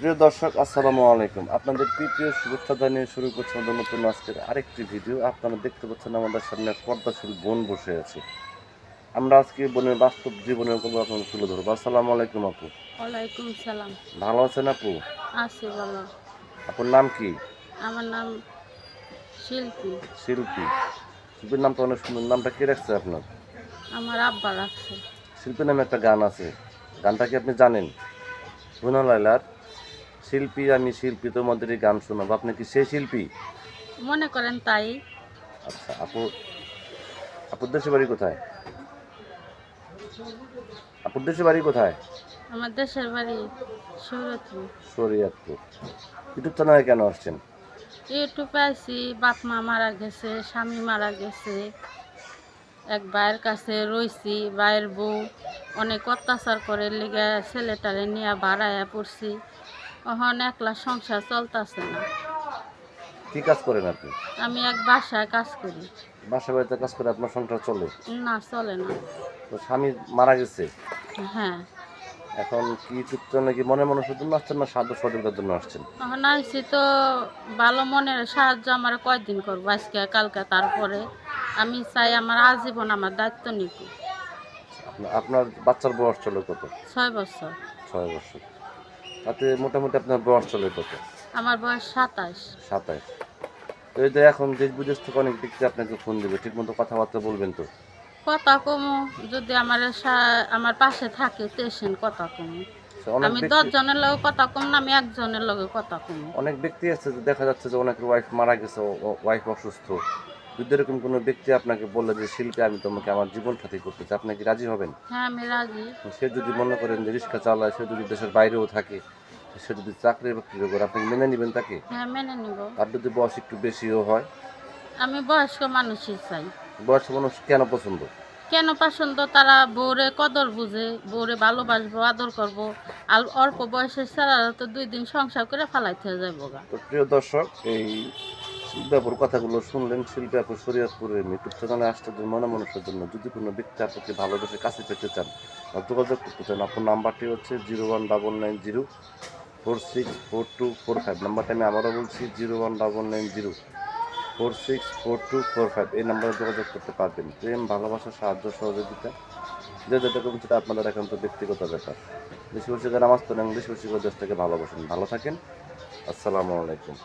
প্রিয় দর্শক আসসালামু আলাইকুম। আপনাদের প্রিয় শুভেচ্ছা জানিয়ে শুরু করছি আমাদের নতুন আজকের আরেকটি ভিডিও। আপনারা দেখতে পাচ্ছেন আমাদের সামনে পর্দাশীল বোন বসে আছে। আমরা আজকে বোনের বাস্তব জীবনের গল্প আপনাদের তুলে ধরবো। আসসালামু আলাইকুম আপু। ওয়ালাইকুম সালাম। ভালো আছেন আপু? আছি বলো আপুর নাম কি? আমার নাম শিল্পী। শিল্পী। শিল্পীর নামটা অনেক সুন্দর। নামটা কে রাখছে আপনার? আমার আব্বা রাখছে। শিল্পী নামে একটা গান আছে। গানটা কি আপনি জানেন? রুনা লাইলার শিল্পী আমি শিল্পী তোমাদের এই গান শোনাবো। আপনি কি সেই শিল্পী? মনে করেন তাই। আচ্ছা আপু আপুর দেশের বাড়ি কোথায়? আপুর দেশের বাড়ি কোথায়? আমার দেশের বাড়ি সৌরতপুর। শরিয়াতপুর ইউটিউব চ্যানেলে কেন আসছেন? ইউটিউবে আছি বাপ মা মারা গেছে স্বামী মারা গেছে। এক ভাইয়ের কাছে রইছি ভাইয়ের বউ অনেক অত্যাচার করে লেগে ছেলেটারে নিয়ে বাড়াইয়া পড়ছি। এখন একলা সংসার চলতেছে না। কি কাজ করেন আপনি? আমি এক বাসায় কাজ করি। বাসা বাড়িতে কাজ করে আপনার সংসার চলে? না চলে না। তো স্বামী মারা গেছে? হ্যাঁ। এখন কি ইউটিউব চ্যানেলে কি মনে মনে জন্য আসছেন না সাহায্য সহযোগিতার জন্য আসছেন? এখন আইসি তো ভালো মনের সাহায্য আমার কয়দিন করব আজকে কালকে তারপরে। আমি চাই আমার আজীবন আমার দায়িত্ব নিব আপনার- আপনার বাচ্চার বয়স চলে কত? ছয় বছর। ছয় বছর। তাতে মোটামুটি আপনার বয়স চলে কত? আমার বয়স সাতাশ। সাতাইশ তো এই যে এখন দেশ বিদেশ থেকে অনেক ব্যক্তি আপনাকে ফোন দেবে ঠিক মতো কথাবার্তা বলবেন তো? কথা কমু যদি আমার আমার পাশে থাকে তেসেন কথা কমু। আমি দশ জনের লগে কথা কম না আমি একজনের লগে কথা কমু। অনেক ব্যক্তি আছে যে দেখা যাচ্ছে যে অনেকের ওয়াইফ মারা গেছে ওয়াইফ অসুস্থ। যদি এরকম কোনো ব্যক্তি আপনাকে বললে যে শিল্পী আমি তোমাকে আমার জীবন সাথী করতে চাই। আপনি কি রাজি হবেন? হ্যাঁ আমি রাজি। সে যদি মনে করেন যে রিক্সা চালায় সে যদি দেশের বাইরেও থাকে সে যদি চাকরি বাকরি করে আপনি মেনে নেবেন তাকে? হ্যাঁ মেনে নিব। তার যদি বয়স একটু বেশিও হয়? আমি বয়স্ক মানুষই চাই। বয়স্ক মানুষ কেন পছন্দ? কেন পছন্দ? তারা বউরে কদর বুঝে বউরে ভালোবাসবো আদর করব। আর অল্প বয়সের ছেলেরা তো দুই দিন সংসার করে ফালাইতে যাব তো প্রিয় দর্শক এই শিল্পাপুর কথাগুলো শুনলেন শিল্পী শিল্পাপুর শরীয়তপুরের ইউটিউব চ্যানেলে আসতে জন্য মনে মানুষের জন্য। যদি কোনো ব্যক্তি আপনাকে ভালোবেসে কাছে পেতে চান বা যোগাযোগ করতে চান আপনার নাম্বারটি হচ্ছে zero one double nine zero four six four two four five. নাম্বারটা আমি আবারও বলছি, zero one double nine zero four six four two four five. এই নাম্বারে যোগাযোগ করতে পারবেন। প্রেম, ভালোবাসা, সাহায্য, সহযোগিতা, যে যেটা করবেন সেটা আপনাদের একান্ত ব্যক্তিগত ব্যাপার। বেশি বেশি করে নামাজ পড়েন, বেশি বেশি করে দেশটাকে ভালোবাসেন। ভালো থাকেন। আসসালামু আলাইকুম।